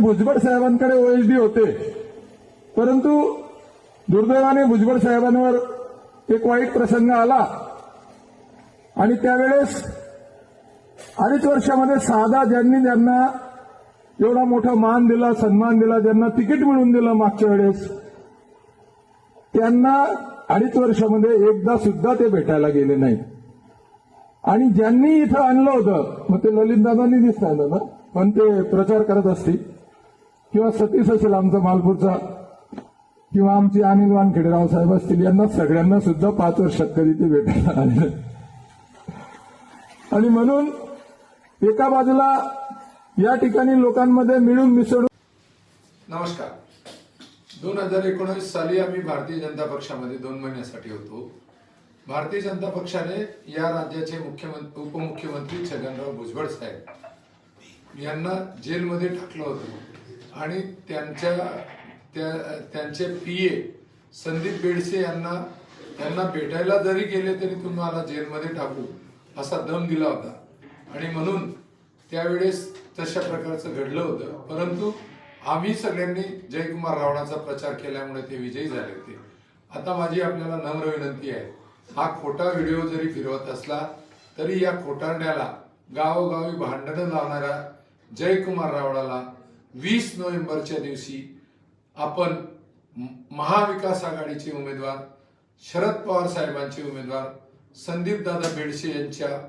Bhujbal साहेबांकडे OSD होते. परंतु दुर्दैवाने भुजबळ साहेबांवर एक वाईट प्रसंग आला. आणि त्यावेळेस अडीच वर्षामध्ये साधा ज्यांनी ज्यांना एवढा मोठा मान दिला सन्मान दिला ज्यांना तिकीट मिळवून दिलं मागच्या वेळेस त्यांना अडीच वर्षामध्ये एकदा सुद्धा ते भेटायला गेले नाही. आणि ज्यांनी इथं आणलं होतं मग ते ललितदादांनी दिसत ना? पण ते प्रचार करत असतील. किंवा सतीश असेल आमचा मालपूरचा किंवा आमचे अनिल वानखेडेराव साहेब असतील यांना सगळ्यांना सुद्धा पाच वर्षात कधी ते भेटायला आले आणि म्हणून एका बाजूला या ठिकाणी लोकांमध्ये मिळून मिसळून नमस्कार. दोन हजार एकोणीस साली आम्ही भारतीय जनता पक्षामध्ये दोन महिन्यासाठी होतो. भारतीय जनता पक्षाने या राज्याचे मुख्यमंत्री उपमुख्यमंत्री छगनराव भुजबळ साहेब यांना जेलमध्ये टाकलं होतं. आणि त्यांच्या त्या त्यांचे पी ए संदीप बेडसे यांना त्यांना भेटायला जरी गेले तरी तुम्हाला जेलमध्ये टाकू असा दम दिला होता. आणि म्हणून त्यावेळेस तशा प्रकारचं घडलं होतं. परंतु आम्ही सगळ्यांनी जयकुमार रावणाचा प्रचार केल्यामुळे ते विजयी झाले होते. आता माझी आपल्याला नम्र विनंती आहे हा खोटा व्हिडिओ जरी फिरवत असला तरी या खोटारड्याला गावोगावी भांडणं लावणाऱ्या जयकुमार रावणाला वीस नोव्हेंबरच्या दिवशी आपण महाविकास आघाडीचे उमेदवार शरद पवार साहेबांचे उमेदवार संदीप दादा बेडसे यांच्या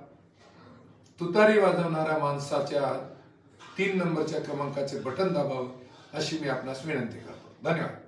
तुतारी वाजवणाऱ्या माणसाच्या तीन नंबरच्या क्रमांकाचे बटन दाबावं अशी मी आपणास विनंती करतो. धन्यवाद.